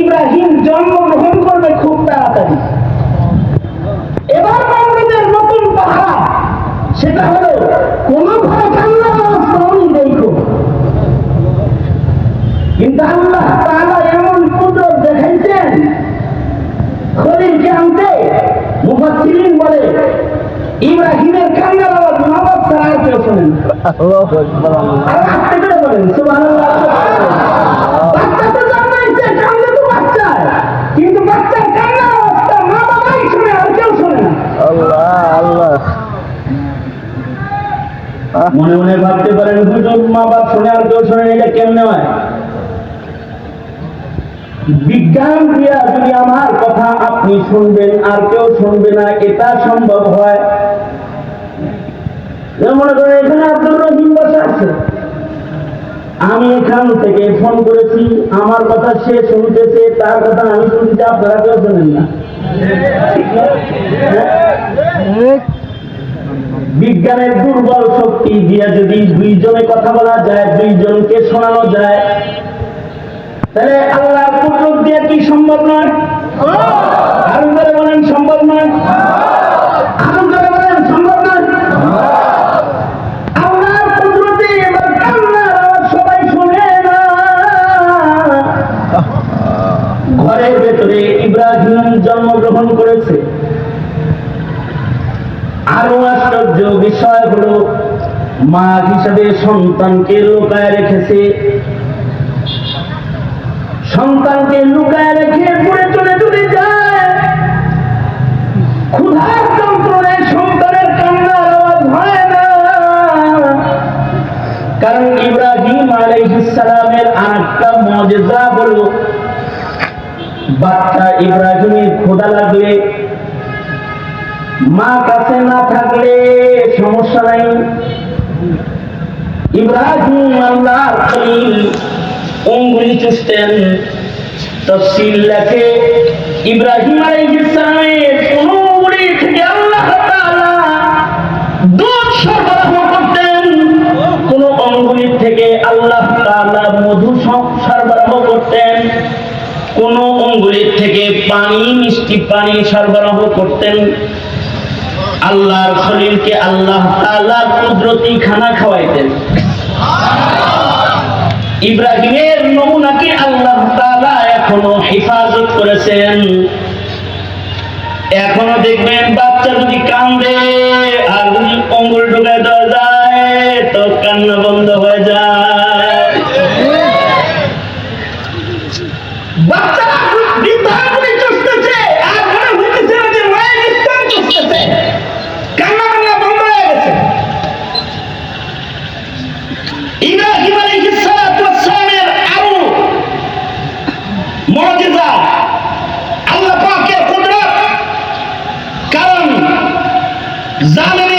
ইব্রাহিম জন্মগ্রহণ করবে খুব তাড়াতাড়ি। এবার নমরুদের নতুন পাহাড় সেটা হলো কোন ঘরে দেখো কিন্তু আল্লাহ তাআলা এমন কুদরত দেখাইছেন খলিলকে আনতে মুফাসসিরিন বলে ইব্রাহিমের কান্নার আওয়াজ নামাজ ছাড়া আর কেউ শোনেন। আর আস্তে করে বলেন সুবহানাল্লাহ বাচ্চা তো জন্মাইছে কান্দে তো বাচ্চার কিন্তু বাচ্চার কান্নার আওয়াজটা মা বাবাই শুনে আর কেউ শোনে না আল্লাহ আল্লাহ মনে মনে ভাবতে পারেন হুজুর মা বাপ শুনে আর কেউ শুনে এটা কেমনে হয়? বিজ্ঞান দিয়া যদি আমার কথা আপনি শুনবেন, আর কেউ শুনবে না, এটা সম্ভব হয়? মনে করেন এখানে আব্দুর রহিম বসে আছে। আমি এখান থেকে ফোন করেছি, আমার কথা সে শুনতেছে, তার কথা আমি শুনতেছি, আপনারা কেউ শোনেন না ঠিক না? হ্যাঁ? বিজ্ঞানের দুর্বল শক্তি দিয়ে যদি দুইজনে কথা বলা যায়, দুইজনকে শোনানো যায়, তাহলে আল্লাহর কুদরত দিয়ে কি সম্ভব নয়? আরও করে বলেন, সম্ভব নয়? জন্মগ্রহণ করেছে আরও আশ্চর্য বিষয় হলো, মা হিসাবে সন্তানকে লুকায় রেখেছে। সন্তানকে লুকায় রেখে পড়ে চলে চলে যায়। ক্ষুধার সন্তানের কান্নার আওয়াজ হয় না। কারণ ইব্রাহিম আলাইহিস সালামের আরেকটা বাচ্চা ইব্রাহিমের ক্ষুধা লাগলে মা কাছে না থাকলে সমস্যা নাই। ইব্রাহিম আল্লাহ অঙ্গুলি চুষতেন। তফসিল লেখে, ইব্রাহিম আলাইহিস সালামের কোন অঙ্গুলি থেকে আল্লাহ তাআলা দুধ সরবরাহ করতেন। কোন অঙ্গুলির থেকে আল্লাহ তাআলা মধু সরবরাহ করতেন। কোন অঙ্গুলির থেকে পানি, মিষ্টি পানি সরবরাহ করতেন। আল্লাহর শরীরকে আল্লাহ তাআলা কুদরতি খানা খাওয়াইতেন। ইব্রাহিমের নমুনাকে আল্লাহ তাআলা এখনও হেফাজত করেছেন। এখনও দেখবেন বাচ্চা যদি কান্দে, আর যদি অঙ্গুল ঢুকে দেওয়া যায়, তো কান্না বন্ধ হয়ে যায়। বাচ্চারা জালেমের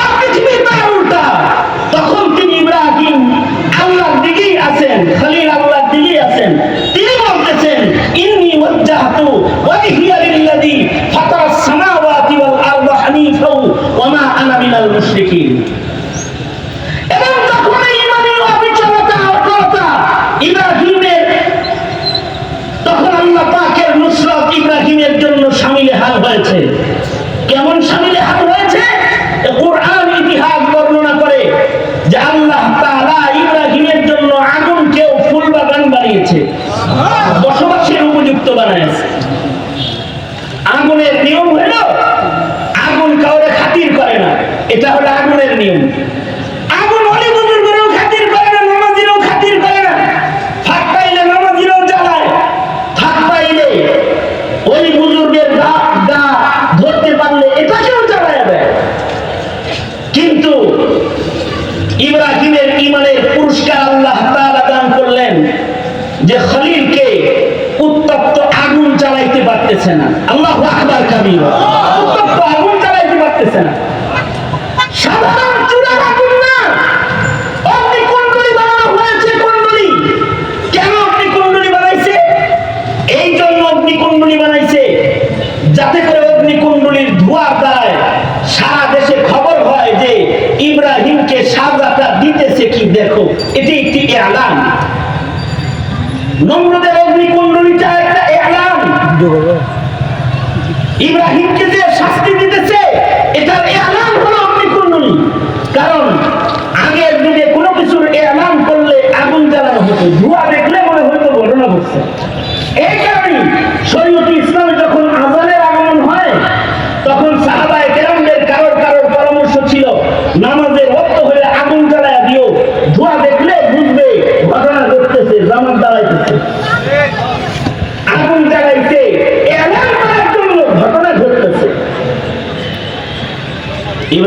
মিনাল মুশরিকিন এবং যখন এই ইমানি অবিচলতা অটলতা ইব্রাহিমের তখন আল্লাহ পাকের নুসরত ইব্রাহিমের জন্য সামিলে হাল হয়েছে কেমন সামিলে হাল হয়েছে এ কোরআন ইতিহাস বর্ণনা করে যে আল্লাহ তাআলা ইব্রাহিমের জন্য আগুনকেও ফুল বাগান বানিয়েছে বসবাসের উপযুক্ত বানিয়েছে আগুনের নিয়ম হলো আগুন কাউরে খাতির করে না এটা হলো আগুনের নিয়ম আগুন অলি বুজুর্গেরও খাতির করে না নামাজিরও খাতির করে না ফাঁক পাইলে নামাজিরও জ্বালায় ফাঁক পাইলে ওই বুজুর্গের গা গা ধরতে পারলে এটাকেও জ্বালায় দেয় কিন্তু ইব্রাহিমের ইমানের পুরস্কার আল্লাহ তাআলা দান করলেন যে খলিলকে উত্তপ্ত আগুন জ্বালাইতে পারতেছে না আল্লাহ আকবার কাবির উত্তপ্ত আগুন জ্বালাইতে পারতেছে না সাধারণ চুলার আগুন না অগ্নিকুণ্ডলী বানানো হয়েছে কুণ্ডলী কেন অগ্নিকুণ্ডলী বানাইছে এই জন্য অগ্নিকুণ্ডলী বানাইছে যাতে করে অগ্নিকুণ্ডলীর ধোঁয়ার দ্বারায় সারা দেশে খবর হয় যে ইব্রাহিমকে সাজাটা দিতেছে কি দেখো, এটি একটি এলান। নম্রদের অগ্নিকুণ্ডলিটা একটা এলান। ইব্রাহিমকে যে শাস্তি দিতেছে, এটার এলান হলো অগ্নিকুণ্ডলী। কারণ, আগের দিনে কোনো কিছুর এলান করলে আগুন জ্বালানো হতো, ধোঁয়া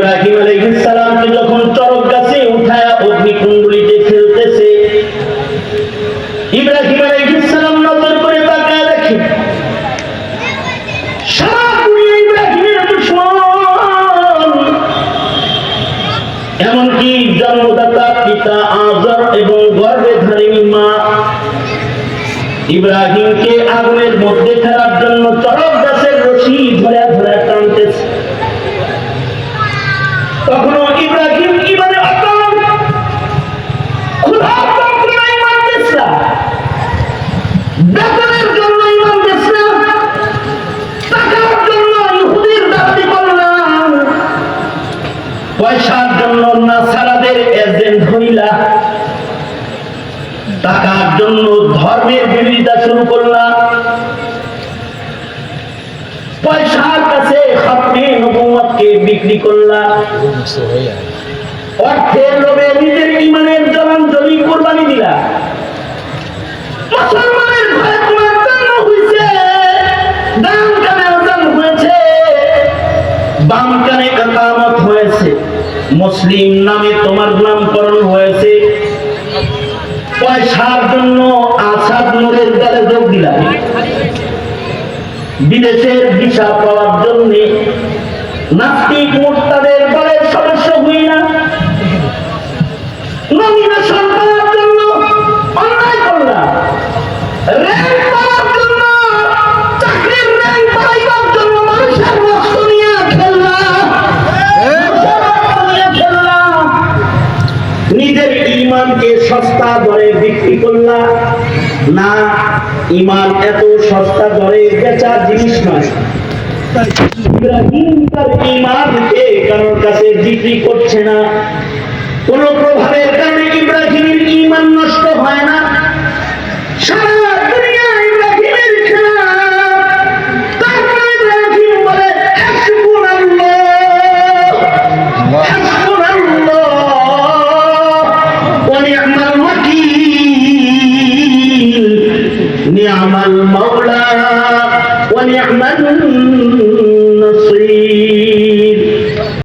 ইব্রাহিম আলাইহিস যখন চরক গাছে উঠায়া অগ্নিকুণ্ডলিতে ফেলতেছে, ইব্রাহিম আলাইহিস নজর করে তাকায় দেখে এমনকি জন্মদাতা পিতা আজর এবং গর্ভে ধারিণী মা ইব্রাহিমকে আগুনের মধ্যে ফেলার জন্য পয়সার জন্য নাসারাদের এজেন্ট হইলা, টাকার জন্য ধর্মের বিরোধিতা শুরু করলাম পয়সার কাছে খতমে নবুয়তকে বিক্রি করলাম অর্থের লোভে নিজের ইমানের জলাঞ্জলি কোরবানি দিলা। মুসলমানের ঘরে তোমার জন্ম হয়েছে ডান কানে আজান হয়েছে। বাম কানে হয়েছে মুসলিম নামে তোমার নামকরণ হয়েছে। পয়সার জন্য আসাদ নূরের দলে যোগ দিলাম। বিদেশের ভিসা পাওয়ার জন্য নাস্তিক মোর্তাদের দলের সদস্য হই না ইমান এত সস্তা দরে জিনিস নয়। কারোর কাছে বিক্রি করছে না। কোন প্রভাবের কারণে ইব্রাহিমের ইমান নষ্ট হয় না। সারা ওয়াকিল